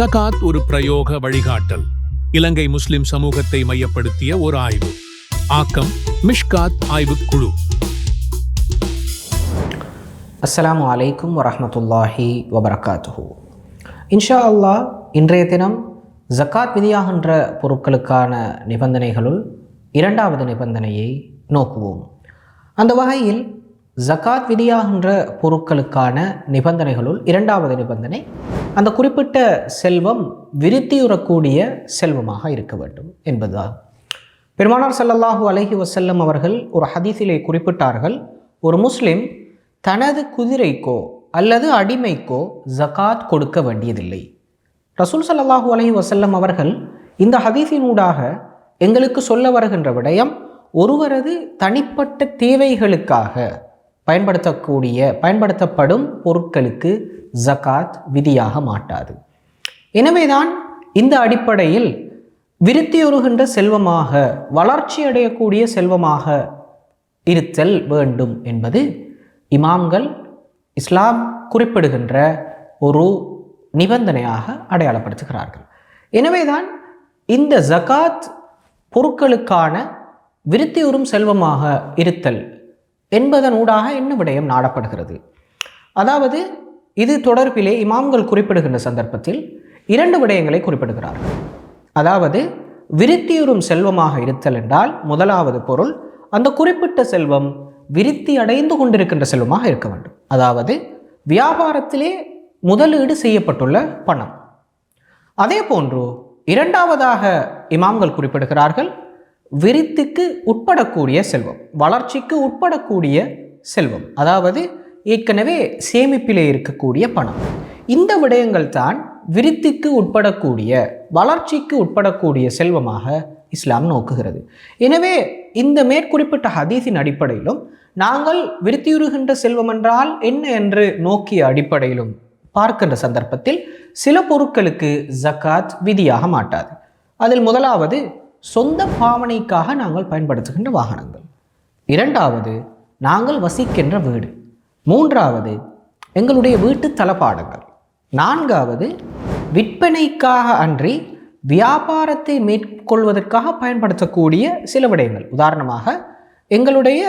ஜகாத் ஒரு பிரயோக வழிகாட்டல். இலங்கை முஸ்லிம் சமூகத்தை மையப்படுத்திய ஒரு ஆய்வு. ஆக்கம் மிஷ்காத் ஆய்வு குழு. அஸ்லாம் அலைக்கும் வரமத்துல்லாஹி வபரகாத்து இன்ஷா அல்லாஹ் இன்றைய தினம் ஜக்காத் விதியாகின்ற பொருட்களுக்கான நிபந்தனைகளுள் இரண்டாவது நிபந்தனையை நோக்குவோம். அந்த வகையில் ஜக்காத் விதியாகின்ற பொருட்களுக்கான நிபந்தனைகளுள் இரண்டாவது நிபந்தனை அந்த குறிப்பிட்ட செல்வம் விருத்தியுறக்கூடிய செல்வமாக இருக்க வேண்டும் என்பதுதான். பெருமானார் ஸல்லல்லாஹு அலஹி வசல்லம் அவர்கள் ஒரு ஹதீஸிலே குறிப்பிட்டார்கள் ஒரு முஸ்லிம் தனது குதிரைக்கோ அல்லது அடிமைக்கோ ஜக்காத் கொடுக்க வேண்டியதில்லை. ரசூல் சல்லாஹூ அலஹி வசல்லம் அவர்கள் இந்த ஹதீஸினூடாக எங்களுக்கு சொல்ல வருகின்ற விடயம் ஒருவரது தனிப்பட்ட தேவைகளுக்காக பயன்படுத்தக்கூடிய பயன்படுத்தப்படும் பொருட்களுக்கு ஜகாத் விதியாக மாட்டாது. எனவேதான் இந்த அடிப்படையில் விருத்தியுறுகின்ற செல்வமாக வளர்ச்சி அடையக்கூடிய செல்வமாக இருத்தல் வேண்டும் என்பது இமாம்கள் இஸ்லாம் குறிப்பிடுகின்ற ஒரு நிபந்தனையாக அடையாளப்படுத்துகிறார்கள். எனவேதான் இந்த ஜகாத் பொருட்களுக்கான விருத்தியுறும் செல்வமாக இருத்தல் என்பதனூடாக என்ன விடயம் நாடப்படுகிறது? அதாவது இது தொடர்பிலே இமாம்கள் குறிப்பிடுகின்ற சந்தர்ப்பத்தில் இரண்டு விடயங்களை குறிப்பிடுகிறார்கள். அதாவது விருத்தியுறும் செல்வமாக இருத்தல் என்றால் முதலாவது பொருள் அந்த குறிப்பிட்ட செல்வம் விருத்தி அடைந்து கொண்டிருக்கின்ற செல்வமாக இருக்க வேண்டும். அதாவது வியாபாரத்திலே முதலீடு செய்யப்பட்டுள்ள பணம். அதே போன்று இரண்டாவதாக இமாம்கள் குறிப்பிடுகிறார்கள் விருத்திக்கு உட்படக்கூடிய செல்வம் வளர்ச்சிக்கு உட்படக்கூடிய செல்வம் அதாவது ஏற்கனவே சேமிப்பிலே இருக்கக்கூடிய பணம். இந்த விடயங்கள் தான் விருத்திக்கு உட்படக்கூடிய வளர்ச்சிக்கு உட்படக்கூடிய செல்வமாக இஸ்லாம் நோக்குகிறது. எனவே இந்த மேற்குறிப்பிட்ட ஹதீஸின் அடிப்படையிலும் நாங்கள் விருத்தியுறுகின்ற செல்வம் என்றால் என்ன என்று நோக்கிய அடிப்படையிலும் பார்க்கின்ற சந்தர்ப்பத்தில் சில பொருட்களுக்கு ஜக்காத் விதியாக மாட்டாது. அதில் முதலாவது சொந்த பாவனைக்காக நாங்கள் பயன்படுத்துகின்ற வாகனங்கள். இரண்டாவது நாங்கள் வசிக்கின்ற வீடு. மூன்றாவது எங்களுடைய வீட்டு தளபாடங்கள். நான்காவது விற்பனைக்காக அன்றி வியாபாரத்தை மேற்கொள்வதற்காக பயன்படுத்தக்கூடிய சில விடயங்கள் உதாரணமாக எங்களுடைய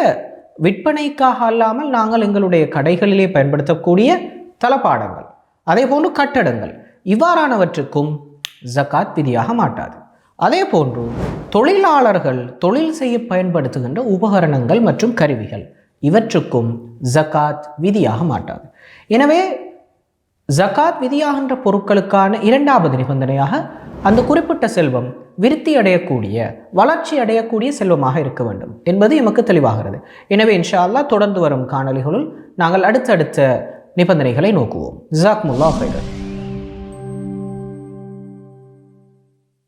விற்பனைக்காக அல்லாமல் நாங்கள் எங்களுடைய கடைகளிலே பயன்படுத்தக்கூடிய தளபாடங்கள். அதே போன்று கட்டடங்கள். இவ்வாறானவற்றுக்கும் ஜக்காத் விதியாக மாட்டாது. அதே போன்று தொழிலாளர்கள் தொழில் செய்ய பயன்படுத்துகின்ற உபகரணங்கள் மற்றும் கருவிகள் இவற்றுக்கும் ஜக்காத் விதியாக மாட்டாது. எனவே ஜக்காத் விதியாகின்ற பொருட்களுக்கான இரண்டாவது நிபந்தனையாக அந்த குறிப்பிட்ட செல்வம் விருத்தி அடையக்கூடிய வளர்ச்சி அடையக்கூடிய செல்வமாக இருக்க வேண்டும் என்பது எமக்கு தெளிவாகிறது. எனவே இன்ஷா அல்லாஹ் தொடர்ந்து வரும் காணொளிகளுள் நாங்கள் அடுத்தடுத்த நிபந்தனைகளை நோக்குவோம். ஜாக்முல்லா ஹைரன்